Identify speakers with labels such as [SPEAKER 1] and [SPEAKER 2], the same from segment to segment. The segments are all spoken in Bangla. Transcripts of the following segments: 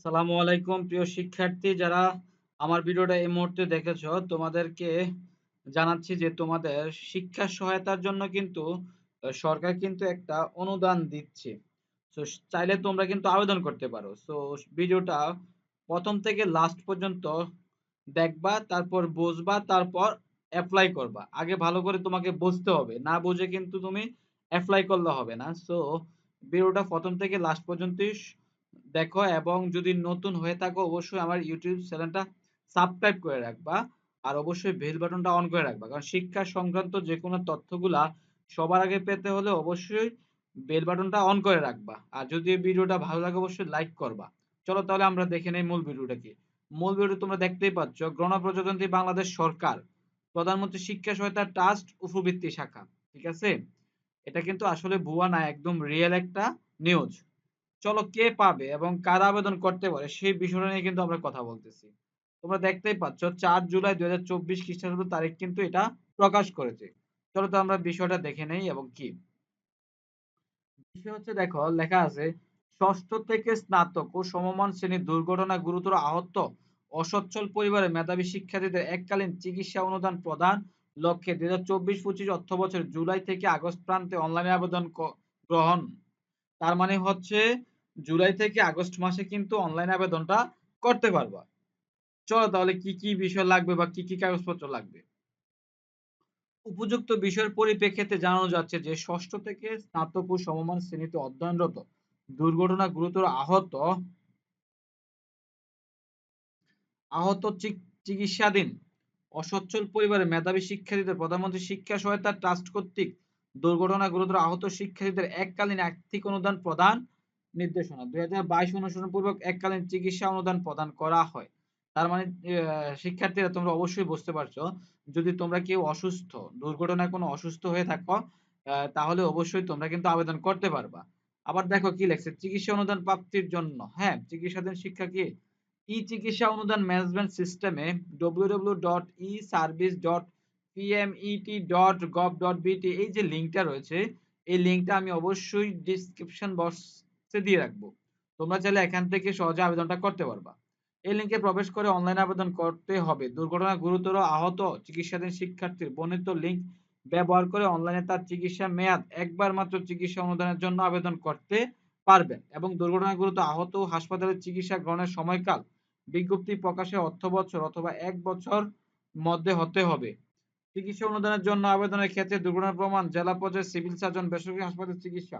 [SPEAKER 1] আসসালামু আলাইকুম, প্রিয় শিক্ষার্থী যারা আমার ভিডিওটা এই মুহূর্তে দেখেছ, তোমাদেরকে জানাচ্ছি যে তোমাদের শিক্ষা সহায়তার জন্য কিন্তু সরকার কিন্তু একটা অনুদান দিচ্ছে। তো চাইলে তোমরা কিন্তু আবেদন করতে পারো। সো ভিডিওটা প্রথম থেকে লাস্ট পর্যন্ত দেখবা, তারপর বুঝবা, তারপর অ্যাপ্লাই করবা। আগে ভালো করে তোমাকে বুঝতে হবে। না বুঝে কিন্তু তুমি অ্যাপ্লাই করলে হবে না। সো ভিডিওটা প্রথম থেকে লাস্ট পর্যন্তই দেখো, এবং যদি নতুন হয়ে থাকো, অবশ্যই আমার ইউটিউব চ্যানেলটা সাবস্ক্রাইব করে রাখবা, আর অবশ্যই বেল বাটনটা অন করে রাখবা। কারণ শিক্ষা সংক্রান্ত যে কোনো তথ্যগুলা সবার আগে পেতে হলে অবশ্যই বেল বাটনটা অন করে রাখবা। আর যদি ভিডিওটা ভালো লাগে, অবশ্যই লাইক করবা। চলো তাহলে আমরা দেখে নেই মূল ভিডিওটা কি। মূল ভিডিও তোমরা দেখতেই পাচ্ছ গণপ্রজাতন্ত্রী বাংলাদেশ সরকার, প্রধানমন্ত্রী শিক্ষা সহায়তা ট্রাস্ট, উপবৃত্তি শাখা। ঠিক আছে? এটা কিন্তু আসলে ভুয়া না, একদম রিয়েল একটা নিউজ চলো কে পাবে এবং কারা আবেদন করতে পারে সেই বিষয়টা নিয়ে কিন্তু আমরা কথা বলতেছি। তোমরা দেখতেই পাচ্ছ চার জুলাই দুই হাজার চব্বিশ খ্রিস্টাব্দ তারিখ কিন্তু এটা প্রকাশ করেছে। চলো তো আমরা বিষয়টা দেখে নেই এবং কি। বিষয় হচ্ছে দেখো, লেখা আছে, ষষ্ঠ থেকে স্নাতক ও সমমান শ্রেণির দুর্ঘটনা গুরুতর আহত অসচ্ছল পরিবারের মেধাবী শিক্ষার্থীদের এককালীন চিকিৎসা অনুদান প্রদান লক্ষ্যে দুই হাজার চব্বিশ পঁচিশ অর্থ বছর জুলাই থেকে আগস্ট প্রান্তে অনলাইনে আবেদন গ্রহণ। তার মানে হচ্ছে জুলাই থেকে আগস্ট মাসে কিন্তু অনলাইন আবেদনটা করতে পারবা। চলো তাহলে কি কি বিষয় লাগবে বা কি কি কাগজপত্র লাগবে? উপযুক্ত বিষয়ের পরিপ্রেক্ষিতে জানানো যাচ্ছে যে, ষষ্ঠ থেকে স্নাতক ও সমমান শ্রেণীতে অধ্যয়নরত দুর্ঘটনা গুরুতর আহত আহত চিকিৎসাধীন অসচ্ছল পরিবারের মেধাবী শিক্ষার্থীদের প্রধানমন্ত্রী শিক্ষা সহায়তা ট্রাস্ট কর্তৃক দুর্ঘটনা গুরুতর আহত শিক্ষার্থীদের এককালীন আর্থিক অনুদান প্রদান নির্দেশনা। দুই হাজার বাইশ অনুসরণ পূর্বক এককালীন চিকিৎসা অনুদান প্রদান করা হয়। তার মানে শিক্ষার্থীরা তোমরা অবশ্যই বুঝতে পারছ, যদি তোমরা কেউ অসুস্থ, দুর্ঘটনায় কোনো অসুস্থ হয়ে থাকো তাহলে অবশ্যই তোমরা কিন্তু আবেদন করতে পারবা। আবার দেখো কি লেখছে, চিকিৎসা অনুদান প্রাপ্তির জন্য হ্যাঁ চিকিৎসাধীন শিক্ষা কি ই চিকিৎসা অনুদান ম্যানেজমেন্ট সিস্টেমে www.eservice.pmet.gov.bt এই যে লিংকটা রয়েছে, এই লিংকটা আমি অবশ্যই ডিসক্রিপশন বক্সে দিয়ে রাখব। তোমরা চাইলে এখান থেকে সহজে আবেদনটা করতে পারবা। এই লিংকে প্রবেশ করে অনলাইন আবেদন করতে হবে। দুর্ঘটনা গুরুতর আহত চিকিৎসাধীন শিক্ষার্থীর বর্ণিত লিংক ব্যবহার করে অনলাইনে তার চিকিৎসা মেয়াদ একবার মাত্র চিকিৎসা অনুদানের জন্য আবেদন করতে পারবেন এবং দুর্ঘটনাগ্রস্ত আহত হাসপাতালে চিকিৎসা গ্রহণের সময়কাল বিজ্ঞপ্তি প্রকাশে অর্থ বছর অথবা এক বছর মধ্যে হতে হবে। চিকিৎসা অনুদানের জন্য আবেদনের ক্ষেত্রে দুর্ঘটনা প্রমাণ, জেলা পর্যায়ে সিভিল সার্জন, বেসরকারি হাসপাতাল চিকিৎসা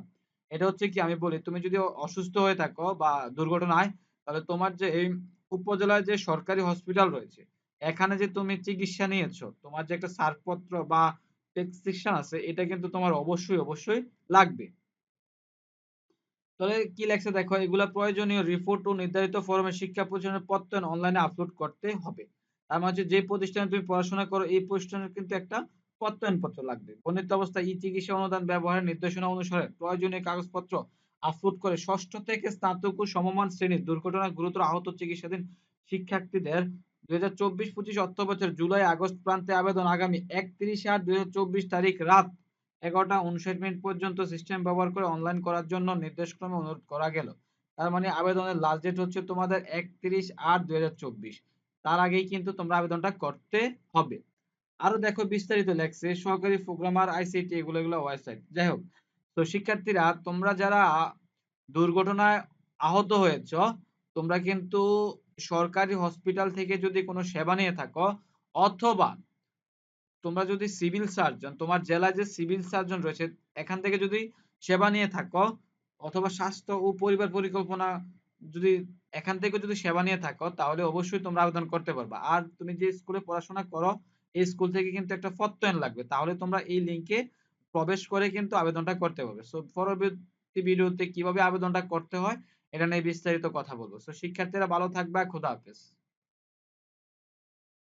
[SPEAKER 1] এটা হচ্ছে কি আমি বলি, তুমি যদি অসুস্থ হয়ে থাকো বা দুর্ঘটনায় তাহলে তোমার যে এই উপজেলায় যে সরকারি হসপিটাল রয়েছে, এখানে যে তুমি চিকিৎসা নিয়েছো, তোমার যে একটা ছাড়পত্র বা প্রেসক্রিপশন আছে, এটা কিন্তু তোমার অবশ্যই অবশ্যই লাগবে। তাহলে কি লেখছে দেখো, এগুলা প্রয়োজনীয় রিপোর্ট ও নির্ধারিত ফরমে শিক্ষা প্রতিষ্ঠানের প্রত্যয়ন অনলাইনে আপলোড করতে হবে। তার মানে যে প্রতিষ্ঠানে তুমি পড়াশোনা করো, এই প্রতিষ্ঠানের কিন্তু একটা প্রত্যয়ন পত্র লাগবে। বর্ণিত অবস্থায় ই চিকিৎসা অনুদান ব্যবহারের নির্দেশনা অনুসারে প্রয়োজনীয় কাগজপত্র আপলোড করে ষষ্ঠ থেকে স্নাতক ও সমমান শ্রেণির দুর্ঘটনা গুরুতর আহত চিকিৎসাধীন শিক্ষার্থীদের দুই হাজার চব্বিশ পঁচিশ অর্থ বছর জুলাই আগস্ট প্রান্তে আবেদন আগামী একত্রিশ আট দুই তারিখ রাত এগারোটা উনষাট মিনিট পর্যন্ত সিস্টেম ব্যবহার করে অনলাইন করার জন্য নির্দেশক্রমে অনুরোধ করা গেল। তার মানে আবেদনের লাস্ট ডেট হচ্ছে তোমাদের একত্রিশ আট দুই তার আগেই কিন্তু তোমরা আবেদনটা করতে হবে। আরও দেখো বিস্তারিত লেখছে, সহকারী প্রোগ্রামার আইসিটি এগুলো এগুলো ওয়েবসাইট যাই হোক, তো শিক্ষার্থীরা, তোমরা যারা দুর্ঘটনায় আহত হয়েছ, তোমরা কিন্তু সরকারি হসপিটাল থেকে যদি কোনো সেবা নিয়ে থাকো, অথবা তোমরা যদি সিভিল সার্জন তোমার জেলায় যে সিভিল সার্জন রয়েছে, এখান থেকে যদি সেবা নিয়ে থাকো, অথবা স্বাস্থ্য ও পরিবার পরিকল্পনা যদি এখান থেকে যদি সেবা নিয়ে থাকো, তাহলে অবশ্যই তোমরা আবেদন করতে পারবা। আর তুমি যে স্কুলে পড়াশোনা করো এই স্কুল থেকে কিন্তু একটা প্রত্যয়ন লাগবে। তাহলে তোমরা এই লিংকে প্রবেশ করে কিন্তু আবেদনটা করতে পারবে। সো পরবর্তী ভিডিওতে কীভাবে আবেদনটা করতে হয়, এটা নিয়ে বিস্তারিত কথা বলব। সো শিক্ষার্থীরা ভালো থাকবে, খোদা হাফেজ।